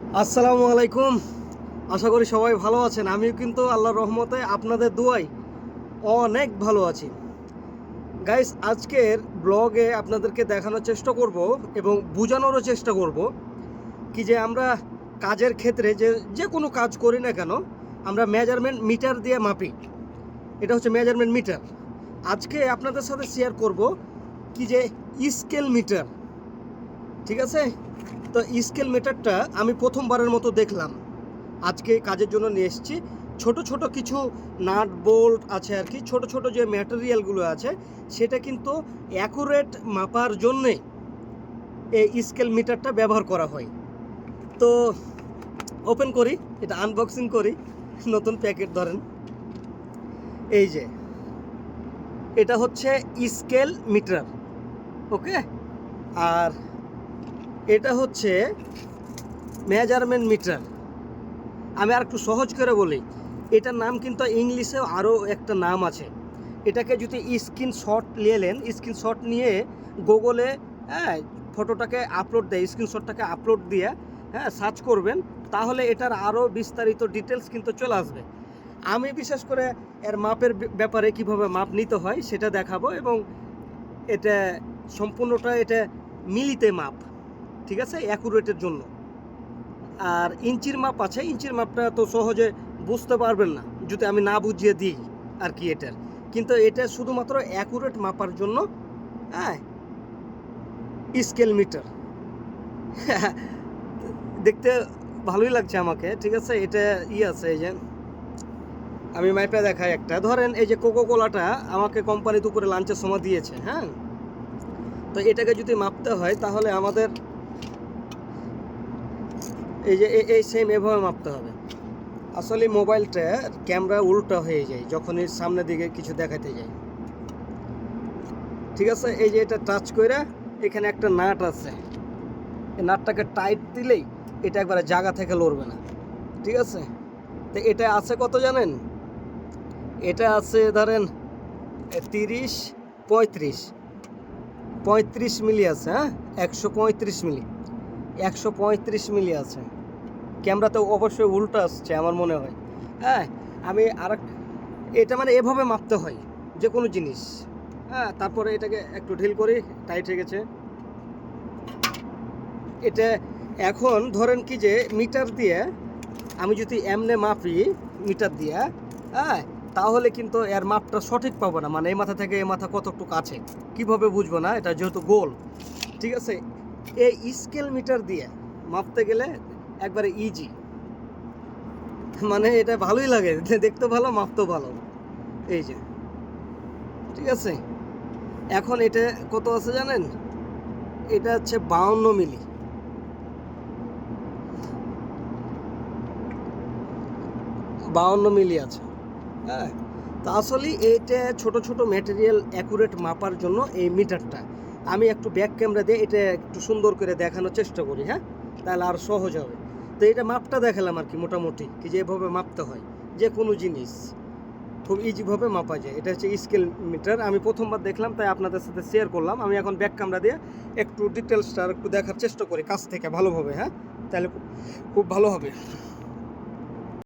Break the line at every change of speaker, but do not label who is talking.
আসসালামু আলাইকুম। আশা করি সবাই ভালো আছেন। আমিও কিন্তু আল্লাহর রহমতে আপনাদের দুয়াই অনেক ভালো আছি। গাইস আজকের ব্লগে আপনাদেরকে দেখানোর চেষ্টা করব এবং বোঝানোরও চেষ্টা করব কি যে আমরা কাজের ক্ষেত্রে যে যে কোনো কাজ করি না কেন, আমরা মেজারমেন্ট মিটার দিয়ে মাপি। এটা হচ্ছে মেজারমেন্ট মিটার আজকে আপনাদের সাথে শেয়ার করব কি যে স্কেল মিটার ঠিক আছে? তো স্কেল মিটারটা আমি প্রথমবারের মতো দেখলাম। আজকে কাজের জন্য নিয়ে এসেছি। ছোট ছোট কিছু নাট বোল্ট আছে আর কি। ছোট ছোট যে ম্যাটেরিয়ালগুলো আছে, সেটা কিন্তু অ্যাকুরেট মাপার জন্যে এই স্কেল মিটারটা ব্যবহার করা হয়। তো ওপেন করি, এটা আনবক্সিং করি, নতুন প্যাকেট ধরেন। এই যে, এটা হচ্ছে স্কেল মিটার ওকে? আর এটা হচ্ছে মেজারমেন্ট মিটার আমি আর একটু সহজ করে বলি, এটার নাম কিন্তু ইংলিশেও আরও একটা নাম আছে। এটাকে যদি স্ক্রিন শট স্ক্রিনশট নিলেন স্ক্রিনশট নিয়ে গুগলে হ্যাঁ ফটোটাকে আপলোড দেয় স্ক্রিনশটটাকে আপলোড দিয়ে হ্যাঁ সার্চ করবেন, তাহলে এটার আরও বিস্তারিত ডিটেলস কিন্তু চলে আসবে। আমি বিশেষ করে এর মাপের ব্যাপারে কীভাবে মাপ নিতে হয় সেটা দেখাবো এবং এটা সম্পূর্ণটা এটা মিলিতে মাপ। ঠিক আছে অ্যাকুরেটের জন্য। আর ইঞ্চির মাপ আছে, ইঞ্চির মাপটা তো সহজে বুঝতে পারবেন না, যদি আমি না বুঝিয়ে দিই আর কি এটার। কিন্তু এটা শুধুমাত্র অ্যাকুরেট মাপার জন্য হ্যাঁ স্কেল মিটার দেখতে ভালোই লাগছে আমাকে, ঠিক আছে, এটা ই আছে এই যে, আমি মাইপে দেখাই একটা। ধরেন এই যে কোকো কোলাটা আমাকে কোম্পানি দুপুরে লাঞ্চের সময় দিয়েছে হ্যাঁ? তো এটাকে যদি মাপতে হয়, তাহলে আমাদের এই যে, এই সেম এভাবে মাপতে হবে। আসলে মোবাইলটা ক্যামেরা উল্টা হয়ে যায়, যখনই সামনের দিকে কিছু দেখাতে যায়। ঠিক আছে? এই যে এটা টাচ করে এখানে একটা নাট আছে। এই নাটটাকে টাইট দিলেই এটা একবারে জায়গা থেকে লড়বে না। ঠিক আছে? তো এটা আছে কত জানেন? এটা আছে ধরেন তিরিশ, পঁয়ত্রিশ। পঁয়ত্রিশ মিলি আছে হ্যাঁ? একশো পঁয়ত্রিশ মিলি। একশো পঁয়ত্রিশ মিলি আছে। ক্যামেরাতে অবশ্যই উল্টো আসছে আমার মনে হয়। হ্যাঁ আমি আর এটা মানে এভাবে মাপতে হয় যে কোনো জিনিস। হ্যাঁ তারপরে এটাকে একটু ঢিল করি টাইট হয়ে গেছে। এটা এখন ধরেন কি যে মিটার দিয়ে আমি যদি এমনে মাপি মিটার দিয়ে হ্যাঁ তাহলে কিন্তু এর মাপটা সঠিক পাবো না। মানে এই মাথা থেকে এই মাথা কতটুকু আছে, কীভাবে বুঝব না? এটা যেহেতু গোল, ঠিক আছে? এই স্কেল মিটার দিয়ে মাপতে গেলে একবারে ইজি মানে এটা ভালোই লাগে। দেখতে ভালো, মাপতেও ভালো। এই যে। ঠিক আছে? এখন এটা কত আছে জানেন? এটা হচ্ছে বাউন্ন মিলি। বাউন্ন মিলি আছে। হ্যাঁ? তা আসলে এইটা ছোট ছোট ম্যাটেরিয়াল অ্যাকুরেট মাপার জন্য এই মিটারটা আমি একটু ব্যাক ক্যামেরা দিয়ে এটা একটু সুন্দর করে দেখানোর চেষ্টা করি হ্যাঁ? তাহলে আর সহজ হবে। তো এটা মাপটা দেখালাম আর কি মোটামুটি, কি যে এভাবে মাপতে হয়, যে কোনো জিনিস খুব ইজিভাবে মাপা যায়। এটা হচ্ছে স্কেল মিটার আমি প্রথমবার দেখলাম, তাই আপনাদের সাথে শেয়ার করলাম। আমি এখন ব্যাক ক্যামেরা দিয়ে একটু ডিটেলসটা একটু দেখার চেষ্টা করি, কাছ থেকে ভালোভাবে হ্যাঁ? তাহলে খুব- ভালো হবে।